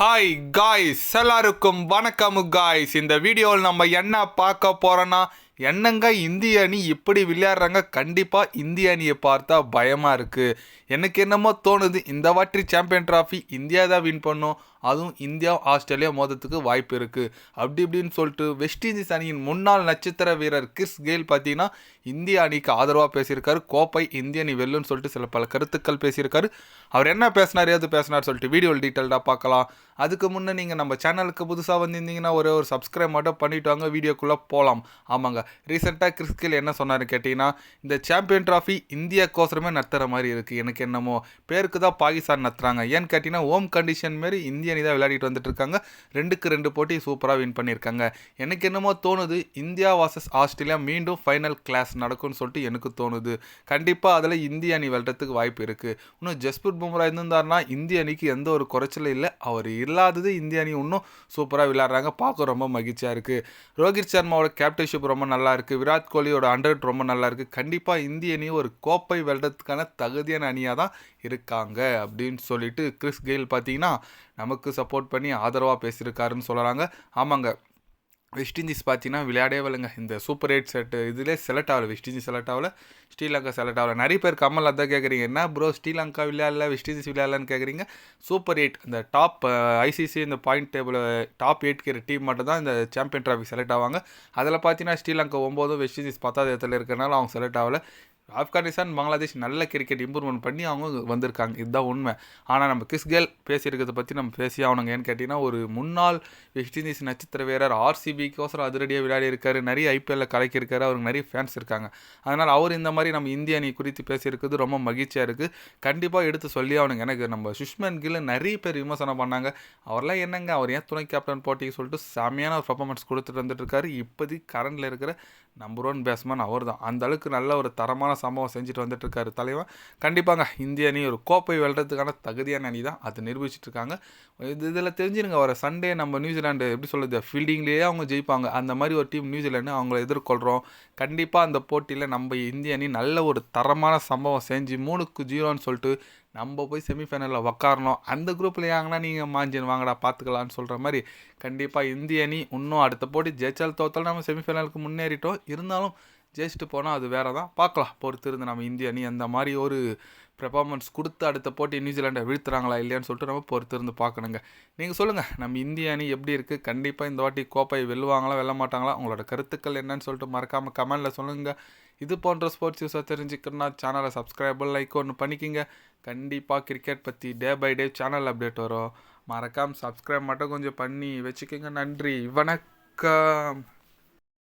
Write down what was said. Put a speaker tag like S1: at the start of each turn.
S1: Hi guys எல்லாருக்கும் வணக்கம் guys இந்த வீடியோவில் நம்ம என்ன பார்க்க போகிறோன்னா என்னங்க இந்திய அணி இப்படி விளையாடுறாங்க? கண்டிப்பாக இந்திய அணியை பார்த்தா பயமாக இருக்குது எனக்கு என்னமோ தோணுது இந்த வாட்டி சாம்பியன் ட்ராஃபி இந்தியா தான் வின் பண்ணும். அதுவும் இந்தியா ஆஸ்திரேலியா மோதத்துக்கு வாய்ப்பு இருக்குது அப்படி இப்படின்னு சொல்லிட்டு வெஸ்ட் இண்டீஸ் அணியின் முன்னாள் நட்சத்திர வீரர் கிறிஸ் கெயில் பார்த்தீங்கன்னா இந்திய அணிக்கு ஆதரவாக பேசியிருக்காரு. கோப்பை இந்திய அணி வெல்லுன்னு சொல்லிட்டு சில பல கருத்துக்கள் பேசியிருக்காரு. அவர் என்ன பேசினார் ஏது பேசினார் சொல்லிட்டு வீடியோவில் டீட்டெயில்டாக பார்க்கலாம். அதுக்கு முன்னே நீங்கள் நம்ம சேனலுக்கு புதுசாக வந்திருந்தீங்கன்னா ஒரே ஒரு சப்ஸ்கிரைப் மட்டும் பண்ணிட்டு வாங்க வீடியோக்குள்ளே போகலாம் ஆமாங்க. ரீசெண்டாக கிறிஸ்கில் என்ன சொன்னார் கேட்டிங்கன்னா இந்த சாம்பியன் ட்ராஃபி இந்தியாக்கோசரமே நடத்துகிற மாதிரி இருக்குது எனக்கு என்னமோ பேருக்கு தான் பாகிஸ்தான் நடத்துகிறாங்க ஏன்னு கேட்டிங்கன்னா ஹோம் கண்டிஷன் மாரி இந்திய அணி தான் விளையாடிட்டு வந்துட்டு இருக்காங்க. ரெண்டுக்கு ரெண்டு போட்டி சூப்பராக வின் பண்ணியிருக்காங்க. எனக்கு என்னமோ தோணுது இந்தியா வாசஸ் ஆஸ்திரேலியா மீண்டும் ஃபைனல் கிளாஸ் நடக்கும்னு சொல்லிட்டு எனக்கு தோணுது. கண்டிப்பாக அதில் இந்திய அணி விளையாடுறதுக்கு வாய்ப்பு இருக்குது இன்னும் ஜஸ்பிரித் பும்ரா இருந்திருந்தாருன்னா இந்திய அணிக்கு எந்த ஒரு குறைச்சலும் இல்லை. அவர் இல்லாதது இந்திய அணி இன்னும் சூப்பராக விளையாடுறாங்க. பார்க்க ரொம்ப மகிழ்ச்சியாக இருக்குது ரோஹித் சர்மாவோட கேப்டன்ஷிப் ரொம்ப நல்லா இருக்குது விராட் கோலியோட அண்டர் ரொம்ப நல்லா இருக்குது கண்டிப்பாக இந்திய அணி ஒரு கோப்பை வெல்றதுக்கான தகுதியான அணியாக தான் இருக்காங்க அப்படின்னு சொல்லிட்டு கிறிஸ் கெயில் பார்த்தீங்கன்னா நமக்கு சப்போர்ட் பண்ணி ஆதரவாக பேசியிருக்காருன்னு சொல்கிறாங்க ஆமாங்க. வெஸ்ட் இண்டீஸ் பார்த்தீங்கன்னா விளையாடவே வரலங்க இந்த சூப்பர் எயிட் செட்டு இதிலே செலக்ட் ஆகல வெஸ்ட் இண்டீஸ் செலக்ட் ஆகல ஸ்ரீலங்கா செலக்ட் ஆகல நிறைய பேர் கமல் அதான் கேட்குறீங்க என்ன ப்ரோ ஸ்ரீலங்கா விளையாடல வெஸ்ட் இண்டீஸ் விளையாடலன்னு கேட்குறீங்க சூப்பர் எயிட் இந்த டாப் ஐசிசி இந்த பாயிண்ட் டேபிள் டாப் எயிட்கிற டீம் மட்டும் தான் இந்த சாம்பியன் ட்ராஃபி செலக்ட் ஆவாங்க. அதில் பார்த்தீங்கன்னா ஸ்ரீலங்கா ஒம்போதும் வெஸ்ட் இண்டீஸ் பத்தாவது இடத்துல இருக்கிறனால அவங்க செலக்ட் ஆகல. ஆப்கானிஸ்தான் பங்களாதேஷ் நல்ல கிரிக்கெட் இம்ப்ரூவ்மெண்ட் பண்ணி அவங்க வந்திருக்காங்க. இதுதான் உண்மை. ஆனால் நம்ம கிஸ்கேல் பேசியிருக்கிறத பற்றி நம்ம பேசி ஆகணுங்க ஏன்னு கேட்டிங்கன்னா ஒரு முன்னாள் வெஸ்ட் இண்டீஸ் நட்சத்திர வீரர் ஆர்சிபிக்கோசரம் அதிரடியாக விளையாடி இருக்காரு. நிறைய ஐபிஎல்ல கலக்கியிருக்காரு. அவருக்கு நிறைய ஃபேன்ஸ் இருக்காங்க. அதனால் அவர் இந்த மாதிரி நம்ம இந்திய அணி குறித்து பேசியிருக்கிறது ரொம்ப மகிழ்ச்சியாக இருக்குது கண்டிப்பாக எடுத்து சொல்லி ஆகணுங்க எனக்கு நம்ம சுஷ்மன் கில்ல நிறைய பேர் விமர்சனம் பண்ணாங்க. அவர்லாம் என்னங்க? அவர் ஏன் துணை கேப்டன் போட்டிக்கு சொல்லிட்டு செமையான ஒரு பர்ஃபார்மன்ஸ் கொடுத்துட்டு வந்துட்டு இருக்காரு. இப்போதைக்கு கரண்டில் இருக்கிற நம்பர் ஒன் பேட்ஸ்மேன் அவர் தான் அந்த அளவுக்கு நல்ல ஒரு தரமான சம்பவம் செஞ்சுட்டு வந்துட்டு இருக்காரு தலைவன் கண்டிப்பாங்க இந்திய அணி ஒரு கோப்பை வெல்றதுக்கான தகுதியான அணி தான் அதை நிரூபிச்சிட்டு இருக்காங்க இது இதில் தெரிஞ்சிருங்க வர சண்டே நம்ம நியூசிலாண்டு எப்படி சொல்கிறது ஃபீல்டிங்லேயே அவங்க ஜெயிப்பாங்க. அந்த மாதிரி ஒரு டீம் நியூசிலாண்டு அவங்கள எதிர்கொள்கிறோம் கண்டிப்பாக அந்த போட்டியில் நம்ம இந்திய அணி நல்ல ஒரு தரமான சம்பவம் செஞ்சு மூணுக்கு ஜீரோன்னு சொல்லிட்டு நம்ம போய் செமிஃபைனலில் உக்காரணும். அந்த குரூப்பில் ஏங்கன்னா நீங்கள் மாஞ்சின் வாங்கடா பார்த்துக்கலான்னு சொல்கிற மாதிரி கண்டிப்பாக இந்திய அணி இன்னும் அடுத்த போட்டி ஜெயிச்சால் தோத்தால் நம்ம செமிஃபைனலுக்கு முன்னேறிட்டோம். இருந்தாலும் ஜெயிச்சுட்டு போனால் அது வேறு தான் பார்க்கலாம். பொறுத்து இருந்து நம்ம இந்திய அணி அந்த மாதிரி ஒரு பெர்ஃபார்மன்ஸ் கொடுத்து அடுத்த போட்டி நியூசிலாண்டை வீழ்த்துறாங்களா இல்லையான்னு சொல்லிட்டு நம்ம பொறுத்து இருந்து பார்க்கணுங்க. நீங்கள் சொல்லுங்கள் நம்ம இந்திய அணி எப்படி இருக்குது கண்டிப்பாக இந்த வாட்டி கோப்பை வெல்லுவாங்களா வெல்ல மாட்டாங்களா உங்களோட கருத்துக்கள் என்னன்னு சொல்லிட்டு மறக்காமல் கமெண்டில் சொல்லுங்கள் இது போன்ற ஸ்போர்ட்ஸ் யூஸாக தெரிஞ்சுக்கணும்னா சேனலை சப்ஸ்கிரைபர் லைக் ஒன்று பண்ணிக்கிங்க. கண்டிப்பாக கிரிக்கெட் பற்றி day by day channel update வரும். மறக்காமல் சப்ஸ்கிரைப் மட்டும் கொஞ்சம் பண்ணி வச்சுக்கோங்க. நன்றி. வணக்கம்.